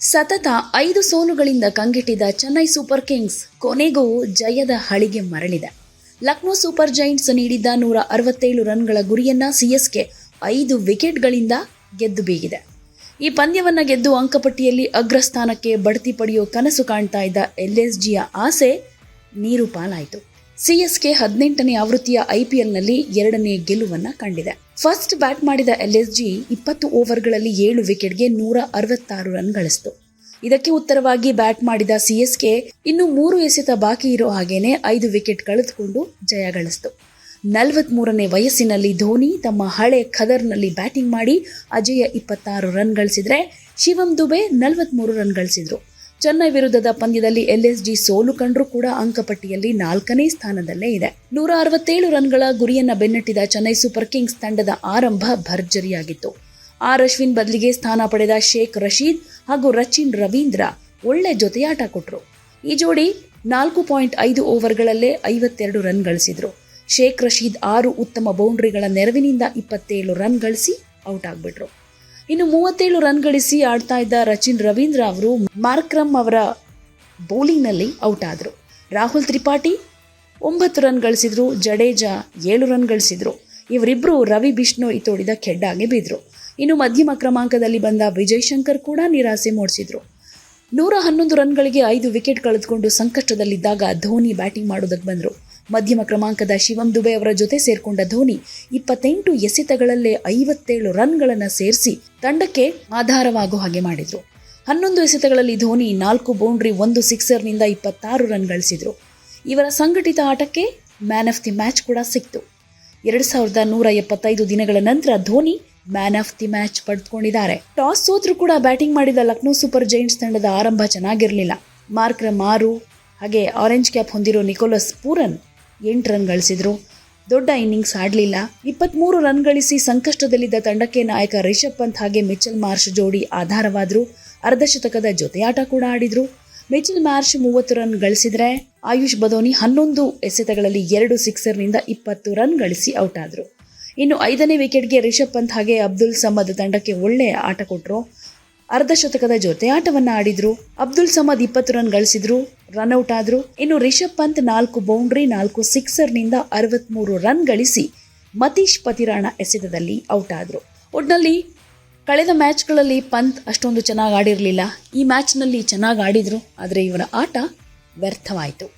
ಸತತ ಐದು ಸೋಲುಗಳಿಂದ ಕಂಗೆಟ್ಟಿದ್ದ ಚೆನ್ನೈ ಸೂಪರ್ ಕಿಂಗ್ಸ್ ಕೊನೆಗೂ ಜಯದ ಹಳಿಗೆ ಮರಳಿದೆ. ಲಕ್ನೋ ಸೂಪರ್ ಜೈಂಟ್ಸ್ ನೀಡಿದ್ದ ನೂರ ಅರವತ್ತೇಳು ರನ್ಗಳ ಗುರಿಯನ್ನ ಸಿಎಸ್ಕೆ ಐದು ವಿಕೆಟ್ಗಳಿಂದ ಗೆದ್ದು ಬೀಗಿದೆ. ಈ ಪಂದ್ಯವನ್ನು ಗೆದ್ದು ಅಂಕಪಟ್ಟಿಯಲ್ಲಿ ಅಗ್ರಸ್ಥಾನಕ್ಕೆ ಬಡ್ತಿ ಪಡೆಯೋ ಕನಸು ಕಾಣ್ತಾ ಇದ್ದ ಎಲ್ಎಸ್ಜಿಯ ಆಸೆ ನೀರು ಪಾಲಾಯಿತು. ಸಿಎಸ್ಕೆ ಹದಿನೆಂಟನೇ ಆವೃತ್ತಿಯ ಐಪಿಎಲ್ನಲ್ಲಿ ಎರಡನೇ ಗೆಲುವನ್ನು ಕಂಡಿದೆ. ಫಸ್ಟ್ ಬ್ಯಾಟ್ ಮಾಡಿದ ಎಲ್ ಎಸ್ ಜಿ ಇಪ್ಪತ್ತು ಓವರ್ಗಳಲ್ಲಿ ಏಳು ವಿಕೆಟ್ಗೆ ನೂರ ಅರವತ್ತಾರು ರನ್ ಗಳಿಸಿತು. ಇದಕ್ಕೆ ಉತ್ತರವಾಗಿ ಬ್ಯಾಟ್ ಮಾಡಿದ ಸಿಎಸ್ಕೆ ಇನ್ನು ಮೂರು ಎಸೆತ ಬಾಕಿ ಇರೋ ಹಾಗೇನೆ ಐದು ವಿಕೆಟ್ ಕಳೆದುಕೊಂಡು ಜಯ ಗಳಿಸಿತು. ನಲವತ್ಮೂರನೇ ವಯಸ್ಸಿನಲ್ಲಿ ಧೋನಿ ತಮ್ಮ ಹಳೆ ಖದರ್ನಲ್ಲಿ ಬ್ಯಾಟಿಂಗ್ ಮಾಡಿ ಅಜಯ ಇಪ್ಪತ್ತಾರು ರನ್ ಗಳಿಸಿದರೆ ಶಿವಂ ದುಬೆ ನಲವತ್ಮೂರು ರನ್ ಗಳಿಸಿದ್ರು. ಚೆನ್ನೈ ವಿರುದ್ಧದ ಪಂದ್ಯದಲ್ಲಿ ಎಲ್ಎಸ್ಜಿ ಸೋಲು ಕಂಡರೂ ಕೂಡ ಅಂಕಪಟ್ಟಿಯಲ್ಲಿ ನಾಲ್ಕನೇ ಸ್ಥಾನದಲ್ಲೇ ಇದೆ. ನೂರ ಅರವತ್ತೇಳು ರನ್ಗಳ ಗುರಿಯನ್ನ ಬೆನ್ನಟ್ಟಿದ ಚೆನ್ನೈ ಸೂಪರ್ ಕಿಂಗ್ಸ್ ತಂಡದ ಆರಂಭ ಭರ್ಜರಿಯಾಗಿತ್ತು. ಆರ್ ಅಶ್ವಿನ್ ಬದಲಿಗೆ ಸ್ಥಾನ ಪಡೆದ ಶೇಖ್ ರಶೀದ್ ಹಾಗೂ ರಚಿನ್ ರವೀಂದ್ರ ಒಳ್ಳೆ ಜೊತೆಯಾಟ ಕೊಟ್ಟರು ಈ ಜೋಡಿ ನಾಲ್ಕು ಪಾಯಿಂಟ್ ಐದು ಓವರ್ಗಳಲ್ಲೇ ಐವತ್ತೆರಡು ರನ್ ಗಳಿಸಿದ್ರು. ಶೇಖ್ ರಶೀದ್ ಆರು ಉತ್ತಮ ಬೌಂಡ್ರಿಗಳ ನೆರವಿನಿಂದ ಇಪ್ಪತ್ತೇಳು ರನ್ ಗಳಿಸಿ ಔಟ್ ಆಗ್ಬಿಟ್ರು. ಇನ್ನು ಮೂವತ್ತೇಳು ರನ್ ಗಳಿಸಿ ಆಡ್ತಾ ಇದ್ದ ರಚಿನ್ ರವೀಂದ್ರ ಅವರು ಮಾರ್ಕ್ರಮ್ ಅವರ ಬೌಲಿಂಗ್ನಲ್ಲಿ ಔಟ್ ಆದರು. ರಾಹುಲ್ ತ್ರಿಪಾಠಿ ಒಂಬತ್ತು ರನ್ ಗಳಿಸಿದ್ರು, ಜಡೇಜಾ ಏಳು ರನ್ ಗಳಿಸಿದ್ರು. ಇವರಿಬ್ಬರು ರವಿ ಬಿಷ್ಣೋಯ್ ತೋಡಿದ ಖೆಡ್ಡಾಗೆ ಬಿದ್ದರು ಇನ್ನು ಮಧ್ಯಮ ಕ್ರಮಾಂಕದಲ್ಲಿ ಬಂದ ವಿಜಯ್ ಶಂಕರ್ ಕೂಡ ನಿರಾಸೆ ಮೂಡಿಸಿದ್ರು. ನೂರ ಹನ್ನೊಂದು ರನ್ಗಳಿಗೆ ಐದು ವಿಕೆಟ್ ಕಳೆದುಕೊಂಡು ಸಂಕಷ್ಟದಲ್ಲಿದ್ದಾಗ ಧೋನಿ ಬ್ಯಾಟಿಂಗ್ ಮಾಡೋದಕ್ಕೆ ಬಂದರು. ಮಧ್ಯಮ ಕ್ರಮಾಂಕದ ಶಿವಂ ದುಬೆ ಅವರ ಜೊತೆ ಸೇರ್ಕೊಂಡ ಧೋನಿ ಇಪ್ಪತ್ತೆಂಟು ಎಸೆತಗಳಲ್ಲೇ ಐವತ್ತೇಳು ರನ್ಗಳನ್ನು ಸೇರಿಸಿ ತಂಡಕ್ಕೆ ಆಧಾರವಾಗೋ ಹಾಗೆ ಮಾಡಿದರು. ಹನ್ನೊಂದು ಎಸೆತಗಳಲ್ಲಿ ಧೋನಿ ನಾಲ್ಕು ಬೌಂಡ್ರಿ ಒಂದು ಸಿಕ್ಸರ್ನಿಂದ ಇಪ್ಪತ್ತಾರು ರನ್ ಗಳಿಸಿದರು. ಇವರ ಸಂಘಟಿತ ಆಟಕ್ಕೆ ಮ್ಯಾನ್ ಆಫ್ ದಿ ಮ್ಯಾಚ್ ಕೂಡ ಸಿಕ್ತು. ಎರಡು ಸಾವಿರದ ನೂರ ಎಪ್ಪತ್ತೈದು ದಿನಗಳ ನಂತರ Dhoni man of the match ಪಡೆದುಕೊಂಡಿದ್ದಾರೆ ಟಾಸ್ ಸೋತರೂ ಕೂಡ ಬ್ಯಾಟಿಂಗ್ ಮಾಡಿದ ಲಕ್ನೋ ಸೂಪರ್ ಜೈಂಟ್ಸ್ ತಂಡದ ಆರಂಭ ಚೆನ್ನಾಗಿರಲಿಲ್ಲ. ಮಾರ್ಕ್ರ ಮಾರು, ಹಾಗೆ ಆರೆಂಜ್ ಕ್ಯಾಪ್ ಹೊಂದಿರೋ ನಿಕೋಲಸ್ ಪೂರನ್ ಎಂಟು ರನ್ ಗಳಿಸಿದ್ರು. ದೊಡ್ಡ ಇನ್ನಿಂಗ್ಸ್ ಆಡಲಿಲ್ಲ. ಇಪ್ಪತ್ಮೂರು ರನ್ ಗಳಿಸಿ ಸಂಕಷ್ಟದಲ್ಲಿದ್ದ ತಂಡಕ್ಕೆ ನಾಯಕ ರಿಷಬ್ ಪಂತ್ ಹಾಗೆ ಮಿಚಲ್ ಮಾರ್ಷ್ ಜೋಡಿ ಆಧಾರವಾದ್ರು. ಅರ್ಧಶತಕದ ಜೊತೆಯಾಟ ಕೂಡ ಆಡಿದರು. ಮಿಚಲ್ ಮಾರ್ಷ್ ಮೂವತ್ತು ರನ್ ಗಳಿಸಿದ್ರೆ ಆಯುಷ್ ಬದೋನಿ ಹನ್ನೊಂದು ಎಸೆತಗಳಲ್ಲಿ ಎರಡು ಸಿಕ್ಸರ್ನಿಂದ ಇಪ್ಪತ್ತು ರನ್ ಗಳಿಸಿ ಔಟ್ ಆದರು. ಇನ್ನು ಐದನೇ ವಿಕೆಟ್ಗೆ ರಿಷಬ್ ಪಂತ್ ಹಾಗೆ ಅಬ್ದುಲ್ ಸಮದ್ ತಂಡಕ್ಕೆ ಒಳ್ಳೆಯ ಆಟ ಕೊಟ್ಟರು ಅರ್ಧ ಶತಕದ ಜೊತೆ ಆಟವನ್ನ ಆಡಿದ್ರು. ಅಬ್ದುಲ್ ಸಮದ್ ಇಪ್ಪತ್ತು ರನ್ ಗಳಿಸಿದ್ರು. ರನ್ ಔಟ್ ಆದ್ರು. ಇನ್ನು ರಿಷಬ್ ಪಂತ್ ನಾಲ್ಕು, ಬೌಂಡ್ರಿ ನಾಲ್ಕು, ಸಿಕ್ಸರ್ನಿಂದ ಅರವತ್ಮೂರು ರನ್ ಗಳಿಸಿ ಮತೀಶ್ ಪತಿರಾಣ ಎಸೆತದಲ್ಲಿ ಔಟ್ ಆದ್ರು. ಒಟ್ನಲ್ಲಿ ಕಳೆದ ಮ್ಯಾಚ್ಗಳಲ್ಲಿ ಪಂತ್ ಅಷ್ಟೊಂದು ಚೆನ್ನಾಗಿ ಆಡಿರಲಿಲ್ಲ. ಈ ಮ್ಯಾಚ್ನಲ್ಲಿ ಚೆನ್ನಾಗಿ ಆಡಿದ್ರು. ಆದರೆ ಇವರ ಆಟ ವ್ಯರ್ಥವಾಯಿತು.